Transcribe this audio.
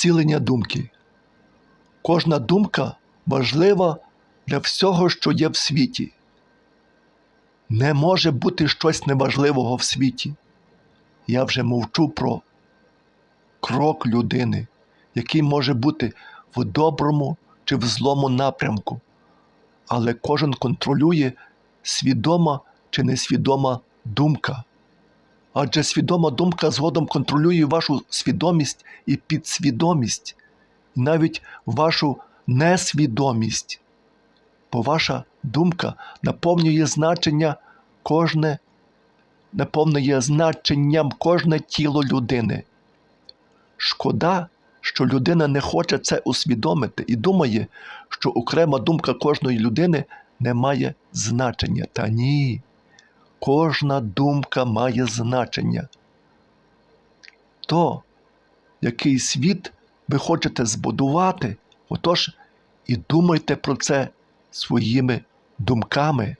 зцілення думки. Кожна думка важлива для всього, що є в світі. Не може бути щось неважливого в світі. Я вже мовчу про крок людини, який може бути в доброму чи в злому напрямку. Але кожен контролює свідома чи несвідома думка. Адже свідома думка згодом контролює вашу свідомість і підсвідомість, і навіть вашу несвідомість. Бо ваша думка наповнює значення кожне, наповнює значенням кожне тіло людини. Шкода, що людина не хоче це усвідомити і думає, що окрема думка кожної людини не має значення. Та ні. Кожна думка має значення. То, який світ ви хочете збудувати, отож і думайте про це своїми думками.